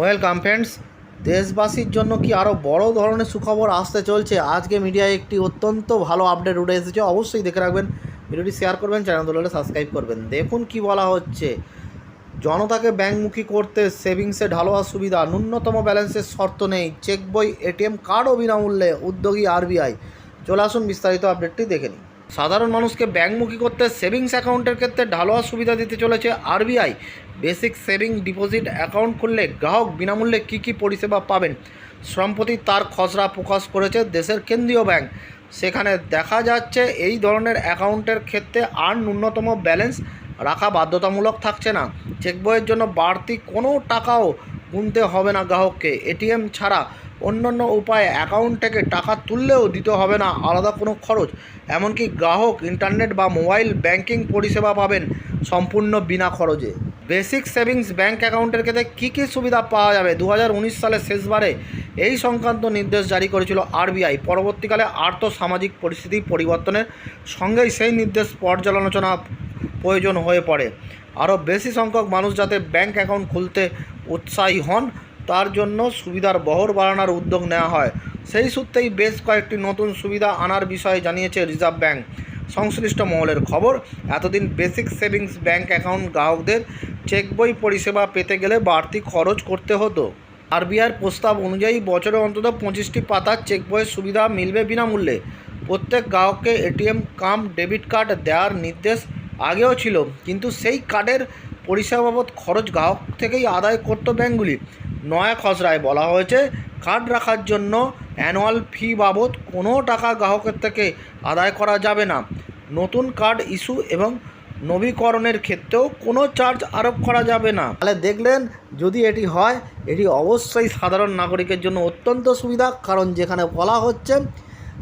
Welcome friends দেশবাসীর জন্য কি আরও বড় ধরনের সুখবর আসতে চলছে? আজকে মিডিয়ায় একটি অত্যন্ত ভালো আপডেট উঠে এসেছে। অবশ্যই দেখে রাখবেন। ভিডিওটি শেয়ার করবেন চ্যানেল হলে সাবস্ক্রাইব করবেন। দেখুন কি বলা হচ্ছে। জনতাকে ব্যাংকমুখী করতে সেভিংসে ঢালোয়া সুবিধা, ন্যূনতম ব্যালেন্সের শর্ত নেই। চেক বই এটিএম কার্ডও বিনামূল্যে, উদ্যোগী আরবিআই চলে আসুন বিস্তারিত আপডেটটি দেখে নিন সাধারণ মানুষকে ব্যাংকমুখী করতে সেভিংস অ্যাকাউন্টের ক্ষেত্রে ঢালোয়া সুবিধা দিতে চলেছে RBI. Basic saving deposit account খুললে গ্রাহক বিনামূল্যে কী কী পরিষেবা পাবেন? সম্প্রতি তার খসড়া প্রকাশ করেছে দেশের কেন্দ্রীয় ব্যাংক। সেখানে দেখা যাচ্ছে এই ধরনের অ্যাকাউন্টের ক্ষেত্রে আর ন্যূনতম ব্যালেন্স রাখা বাধ্যতামূলক থাকছে না। চেক বইয়ের জন্য বাড়তি কোনো টাকাও গুনতে হবে না গ্রাহককে। এটিএম ছাড়া অন্যান্য উপায়ে অ্যাকাউন্ট থেকে টাকা তুললেও দিতে হবে না আলাদা কোনো খরচ। এমনকি গ্রাহক ইন্টারনেট বা মোবাইল ব্যাংকিং পরিষেবা পাবেন সম্পূর্ণ বিনা খরচে। বেসিক সেভিংস ব্যাংক অ্যাকাউন্টের ক্ষেত্রে কী কী সুবিধা পাওয়া যাবে? দু সালের শেষবারে এই সংক্রান্ত নির্দেশ জারি করেছিল আরবিআই পরবর্তীকালে আর্থ সামাজিক পরিস্থিতি পরিবর্তনের সঙ্গেই সেই নির্দেশ পর্যালোচনা প্রয়োজন হয়ে পড়ে। আরও বেশি সংখ্যক মানুষ যাতে ব্যাংক অ্যাকাউন্ট খুলতে উৎসাহী হন, তার জন্য সুবিধার বহর বাড়ানোর উদ্যোগ নেওয়া হয়। সেই সূত্রেই বেশ কয়েকটি নতুন সুবিধা আনার বিষয়ে জানিয়েছে রিজার্ভ ব্যাংক। সংশ্লিষ্ট মহলের খবর, এতদিন বেসিক সেভিংস ব্যাংক অ্যাকাউন্ট গ্রাহকদের চেক বই পরিষেবা পেতে গেলে বাড়তি খরচ করতে হতো। আরবিআর প্রস্তাব অনুযায়ী বছরে অন্তত পঁচিশটি পাতার চেক বইয়ের সুবিধা মিলবে বিনামূল্যে। প্রত্যেক গ্রাহককে এটিএম, কাম, ডেবিট কার্ড দেওয়ার নির্দেশ আগেও ছিল, কিন্তু সেই কার্ডের পরিষেবা বাবদ খরচ গ্রাহক থেকেই আদায় করতো ব্যাঙ্কগুলি। নয়া খসড়ায় বলা হয়েছে, কার্ড রাখার জন্য অ্যানুয়াল ফি বাবদ কোনো টাকা গ্রাহকের থেকে আদায় করা যাবে না। নতুন কার্ড ইস্যু এবং নবীকরণের ক্ষেত্রেও কোনো চার্জ আরোপ করা যাবে না। তাহলে দেখলেন, যদি এটি হয়, এটি অবশ্যই সাধারণ নাগরিকের জন্য অত্যন্ত সুবিধা, কারণ যেখানে বলা হচ্ছে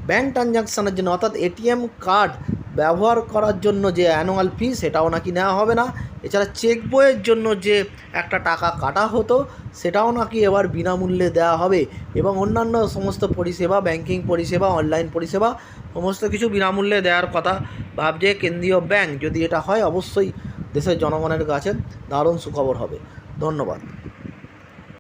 ব্যাঙ্ক ট্রানজাকশানের জন্য, অর্থাৎ এটিএম কার্ড ব্যবহার করার জন্য যে অ্যানুয়াল ফি সেটাও নাকি নেওয়া হবে না। এছাড়া চেক বইয়ের জন্য যে একটা টাকা কাটা হতো, সেটাও নাকি এবার বিনামূল্যে দেওয়া হবে এবং অন্যান্য সমস্ত পরিষেবা ব্যাংকিং পরিষেবা অনলাইন পরিষেবা, সমস্ত কিছু বিনামূল্যে দেওয়ার কথা ভাবছে কেন্দ্রীয় ব্যাংক যদি এটা হয়, অবশ্যই দেশের জনগণের কাছে দারুণ সুখবর হবে। ধন্যবাদ।